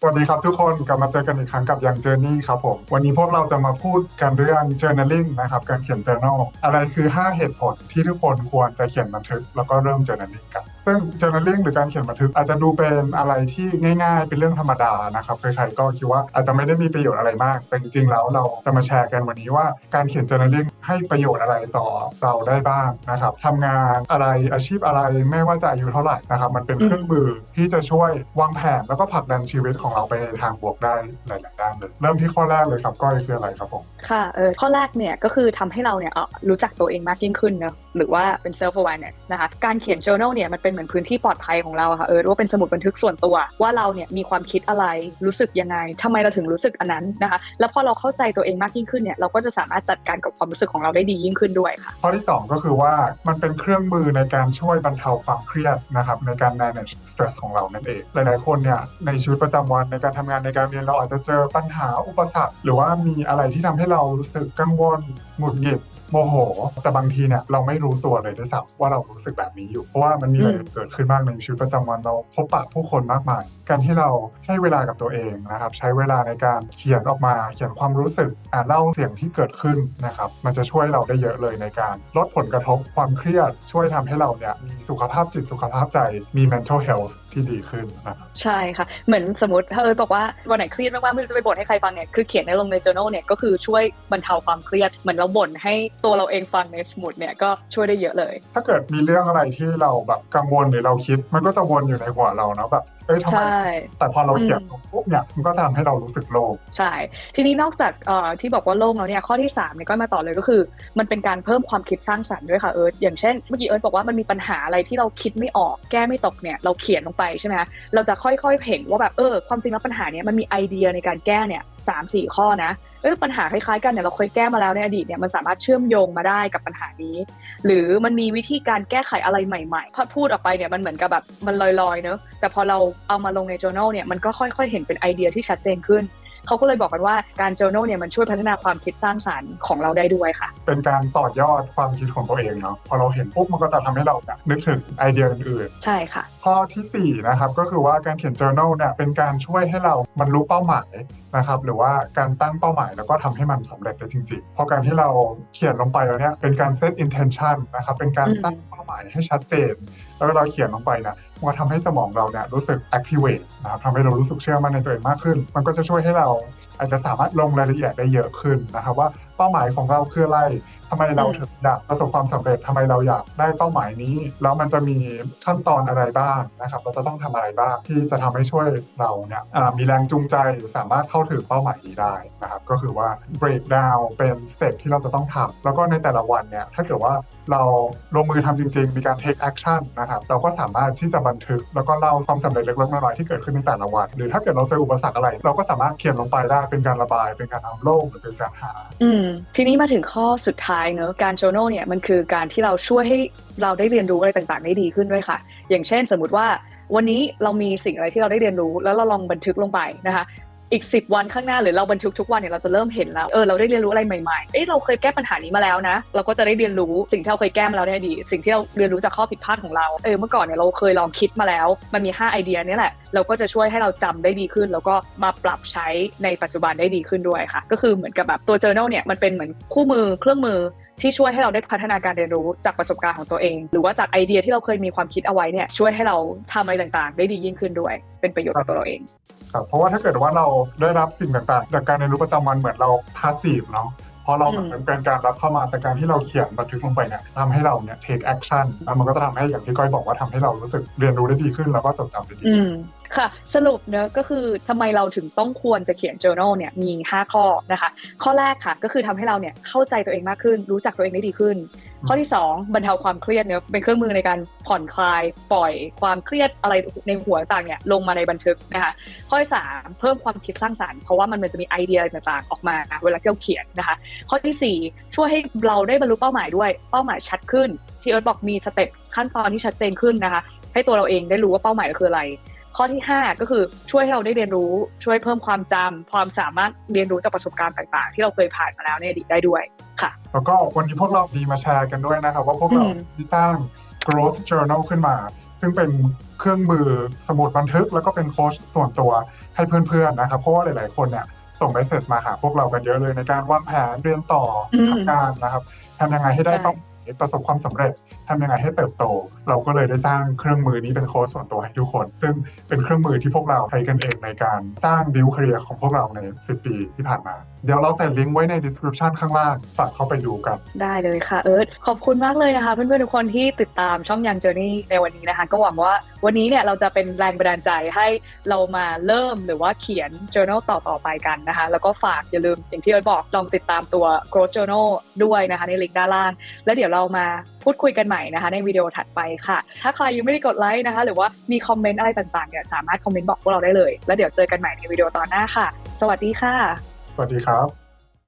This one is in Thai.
สวัสดีครับทุกคนกลับมาเจอกันอีกครั้งกับยัง Journey ครับผมวันนี้พวกเราจะมาพูดกันเรื่อง journaling นะครับการเขียน journal อะไรคือ 5 เหตุผลที่ทุกคนควรจะเขียนบันทึก แล้วก็เริ่ม journaling กัน ซึ่ง journaling หรือการเขียนบันทึกอาจจะดูเป็นอะไรที่ง่ายๆ เป็นเรื่องธรรมดานะครับใครๆก็คิดว่าอาจจะไม่ได้มีประโยชน์อะไรมาก แต่จริงๆแล้วเราจะมาแชร์กันวันนี้ว่าการเขียน journaling ให้ประโยชน์อะไรต่อเราได้บ้างนะครับทำงานอะไรอาชีพอะไรไม่ว่าจะอายุเท่าไหร่นะครับมันเป็นเครื่องมือที่จะช่วยวางแผนแล้วก็ผลักดันชีวิตของของเราไปในทางบวกได้หลายๆด้านเลยเริ่มที่ข้อแรกเลยครับก้อยคืออะไรครับผมค่ะเออข้อแรกเนี่ยก็คือทำให้เราเนี่ยรู้จักตัวเองมากยิ่งขึ้นเนอะหรือว่าเป็น self awareness นะคะการเขียน journal เนี่ยมันเป็นเหมือนพื้นที่ปลอดภัยของเราค่ะเออว่าเป็นสมุดบันทึกส่วนตัว ว่าเราเนี่ยมีความคิดอะไรรู้สึกยังไงทำไมเราถึงรู้สึกอันนั้นนะคะแล้วพอเราเข้าใจตัวเองมากยิ่งขึ้นเนี่ยเราก็จะสามารถจัดการกับความรู้สึกของเราได้ดียิ่งขึ้นด้วยค่ะข้อที่ 2 ก็คือว่ามันเป็นเครื่องมือในการช่วยบรรเทาความเครียดนะครับในการ manage stress ของเรานั่นเองหลายๆคนเนี่ยในชีวิตประจำวันในการทำงานในการเรียนเราอาจจะเจอปัญหาอุปสรรค หรือว่ามีอะไรที่ทำให้เรารู้สึกกังวลหงุดหงิด โมโห แต่บางทีเนี่ยเราไม่รู้ตัวเลยด้วยซ้ำว่าเรารู้สึกแบบนี้อยู่ เพราะว่ามันมีอะไรเกิดขึ้นมากในชีวิตประจำวันเราพบปะผู้คนมากมาย การที่เราให้เวลากับตัวเองนะครับ ใช้เวลาในการเขียนออกมา เขียนความรู้สึกอ่านเล่าเสียงที่เกิดขึ้นนะครับ มันจะช่วยเราได้เยอะเลยในการลดผลกระทบความเครียด ช่วยทำให้เราเนี่ยมีสุขภาพจิตสุขภาพใจมี mental health ที่ดีขึ้นนะครับใช่ค่ะ เหมือนสมมติถ้าเอิร์ธบอกว่าวันไหนเครียดมากๆไม่รู้จะไปบ่นให้ใครฟังเนี่ยคือเขียนในลงใน journal เนี่ยก็คือช่วยบรรเทาความเครียด เหมือนเราบ่นให้ตัวเราเองฟังในสมุดเนี่ยก็ช่วยได้เยอะเลย ถ้าเกิดมีเรื่องอะไรที่เราแบบกังวลหรือเราคิด มันก็จะวนอยู่ในหัวเราเนาะแบบเอ้ยทำไมใช่แต่พอเราเขียนอืมปุ๊บเนี่ยมันก็จะทำให้เรารู้สึกโล่งใช่ ทีนี้นอกจากเอ่อที่บอกว่าโล่งแล้วเนี่ยข้อที่3เนี่ยก็มาต่อเลยก็คือ มันเป็นการเพิ่มความคิดสร้างสรรค์ด้วยค่ะเอิร์ธอย่างเช่นเมื่อกี้เอิร์ธบอกว่ามันมีปัญหาอะไรที่เราคิดไม่ออกแก้ไม่ตกเนี่ยเราเขียนลงไปใช่ไหมคะเราจะค่อยๆเห็นว่าแบบเออความจริงแล้วปัญหาเนี้ยมันมีไอเดียในการแก้เนี่ยสามสี่ข้อนะ เออปัญหาคล้ายๆกันเนี่ยเราเคยแก้มาแล้วในอดีตเนี่ยมันสามารถเชื่อมโยงมาได้กับปัญหานี้ หรือมันมีวิธีการแก้ไขอะไรใหม่ๆพอพูดออกไปเนี่ยมันเหมือนกับแบบมันลอยๆเนอะแต่พอเราเอามาลงใน journal เนี่ยมันก็ค่อยๆ เห็นเป็นไอเดียที่ชัดเจนขึ้น เขาก็เลยบอกกันว่าการ journal เนี่ยมันช่วยพัฒนาความคิดสร้างสรรค์ของเราได้ด้วยค่ะ เป็นการต่อยอดความคิดของตัวเองเนาะพอเราเห็นปุ๊บมันก็จะทำให้เราเนี่ยนึกถึงไอเดียอื่นใช่ค่ะๆข้อทีสี่4นะครับก็คือว่าการเขียน journal เนี่ยเป็นการช่วยให้เราบรรลุเป้าหมายนะครับหรือว่าการตั้งเป้าหมายแล้วก็ทำให้มันสำเร็จได้จริงๆเพราะการที่เราเขียนลงไปแล้วเนี่ยเป็นการ set intention นะครับเป็นการอืมสร้างเป้าหมายให้ชัดเจน แล้วเวลาเขียนลงไปเนี่ยมันก็ทำให้สมองเราเนี่ยรู้สึก activate นะครับทำให้เรารู้สึกเชื่อมั่นในตัวเองมากขึ้น มันก็จะช่วยให้เราอาจจะสามารถลงรายละเอียดได้เยอะขึ้นนะครับว่าเป้าหมายของเราคืออะไร ทำไมเราถึงอยากประสบความสำเร็จทำไมเราอยากได้เป้าหมายนี้ แล้วมันจะมีขั้นตอนอะไรบ้างนะครับ เราจะต้องทำอะไรบ้างที่จะทำให้ช่วยเราเนี่ยอ่ามีแรงจูงใจสามารถเข้าถึงเป้าหมายนี้ได้นะครับ ก็คือว่า break down เป็นสเต็ปที่เราจะต้องทำแล้วก็ในแต่ละวันเนี่ยถ้าเกิดว่าเราลงมือทำจริง ๆ มีการ take action นะครับ เราก็สามารถที่จะบันทึก แล้วก็เล่าความสำเร็จเล็กๆน้อยๆที่เกิดขึ้นในแต่ละวัน หรือถ้าเกิดเราเจออุปสรรคอะไร เราก็สามารถเขียนลงไปได้เป็นการระบาย เป็นการทำโล่งหรือเป็นการหา อืมทีนี้มาถึงข้อสุดท้ายเนอะการ journal เนี่ยมันคือการที่เราช่วยให้เราได้เรียนรู้อะไรต่างๆได้ดีขึ้นด้วยค่ะ อย่างเช่น สมมติว่าวันนี้เรามีสิ่งอะไรที่เราได้เรียนรู้ แล้วเราลองบันทึกลงไปนะคะอีก 10 วันข้างหน้าหรือเราบันทึกทุกวันเนี่ยเราจะเริ่มเห็นแล้วเออเราได้เรียนรู้อะไรใหม่ๆเอ้ยเราเคยแก้ปัญหานี้มาแล้วนะ เราก็จะได้เรียนรู้สิ่งที่เราเคยแก้มาแล้วในอดีตสิ่งที่เราเรียนรู้จากข้อผิดพลาดของเราเออเมื่อก่อนเนี่ยเราเคยลองคิดมาแล้ว มันมี 5 ไอเดียนี่แหละเราก็จะช่วยให้เราจำได้ดีขึ้น แล้วก็มาปรับใช้ในปัจจุบันได้ดีขึ้นด้วยค่ะ ก็คือเหมือนกับแบบตัว journal เนี่ยมันเป็นเหมือนคู่มือเครื่องมือที่ช่วยให้เราได้พัฒนาการเรียนรู้จากประสบการณ์ของตัวเอง หรือว่าจากไอเดียที่เราเคยมีความคิดเอาไว้เนี่ยช่วยให้เราทำอะไรต่างๆ ได้ดียิ่งขึ้นด้วย เป็นประโยชน์กับตัวเราเองครับเพราะว่าถ้าเกิดว่าเราได้รับสิ่งต่างๆ จากการเรียนรู้ประจำวันเหมือนเราพาสซีฟเนาะเพราะเราเหมือนเป็นการรับเข้ามาแต่การที่เราเขียนบันทึกลงไปเนี่ยทำให้เราเนี่ย take action แล้วมันก็จะทำให้อย่างที่ก้อยบอกว่าทำให้เรารู้สึกเรียนรู้ได้ดีขึ้นแล้วก็จดจำได้ดี ค่ะ สรุปเนอะก็คือทำไมเราถึงต้องควรจะเขียน journal เนี่ยมี 5 ข้อนะคะ ข้อแรกค่ะก็คือทำให้เราเนี่ยเข้าใจตัวเองมากขึ้น รู้จักตัวเองได้ดีขึ้น ข้อที่ 2 บรรเทาความเครียดเนอะเป็นเครื่องมือในการผ่อนคลาย ปล่อยความเครียดอะไรในหัวต่างเนี่ยลงมาในบันทึกนะคะข้อที่สามเพิ่มความคิดสร้างสรรค์เพราะว่ามันจะมีไอเดียอะไรต่างๆออกมาเวลาที่เราเขียนนะคะ ข้อที่สี่ช่วยให้เราได้บรรลุเป้าหมายด้วยเป้าหมายชัดขึ้นที่เอิร์ธบอกมีสเต็ปขั้นตอนที่ชัดเจนขึ้นนะคะให้ตัวเราเองได้รู้ว่าเป้าหมายเราคืออะไร ข้อที่ 5 ก็คือช่วยให้เราได้เรียนรู้ช่วยเพิ่มความจำความสามารถเรียนรู้จากประสบการณ์ต่างๆ ที่เราเคยผ่านมาแล้วในอดีตได้ด้วยค่ะ แล้วก็วันนี้พวกเราดีมาแชร์กันด้วยนะครับ ว่าพวกเราอืมที่สร้าง growth journal ขึ้นมา ซึ่งเป็นเครื่องมือสมุดบันทึก แล้วก็เป็นโค้ชส่วนตัวให้เพื่อนๆนะครับเพราะว่าหลายๆคนเนี่ยส่งเมสเซจมาหาพวกเรากันเยอะเลยในการวางแผนเรียนต่ออืมทำงานนะครับทำยังไงให้ได้ใช่ต้อง ประสบความสำเร็จทำยังไงให้เติบโต เราก็เลยได้สร้างเครื่องมือนี้เป็นโค้ชส่วนตัวให้ทุกคน ซึ่งเป็นเครื่องมือที่พวกเราใช้กันเองในการสร้างดิวครียของพวกเราใน 10 ปีที่ผ่านมา เดี๋ยวเราใส่ลิงก์ไว้ใน description ข้างล่างฝากเข้าไปดูกัน ได้เลยค่ะเอิร์ธขอบคุณมากเลยนะคะ เพื่อนๆทุกคนที่ติดตามช่องยังเจอร์นี่ในวันนี้นะคะ ก็หวังว่าวันนี้เนี่ยเราจะเป็นแรงบันดาลใจให้เรามาเริ่มหรือว่าเขียน journal ต่อๆไปกันนะคะ แล้วก็ฝากอย่าลืมอย่างที่เอิร์ธบอกลองติดตามตัว growth journal ด้วยนะคะในลิงก์ด้านล่าง แล้วเดี๋ยวเรามาพูดคุยกันใหม่นะคะ ในวิดีโอถัดไปค่ะ ถ้าใครยังไม่ได้กดไลค์นะคะ หรือว่ามีคอมเมนต์อะไรต่างๆเนี่ยสามารถคอมเมนต์บอกพวกเราได้เลย แล้วเดี๋ยวเจอกันใหม่ในวิดีโอตอนหน้าค่ะ สวัสดีค่ะ สวัสดีครับ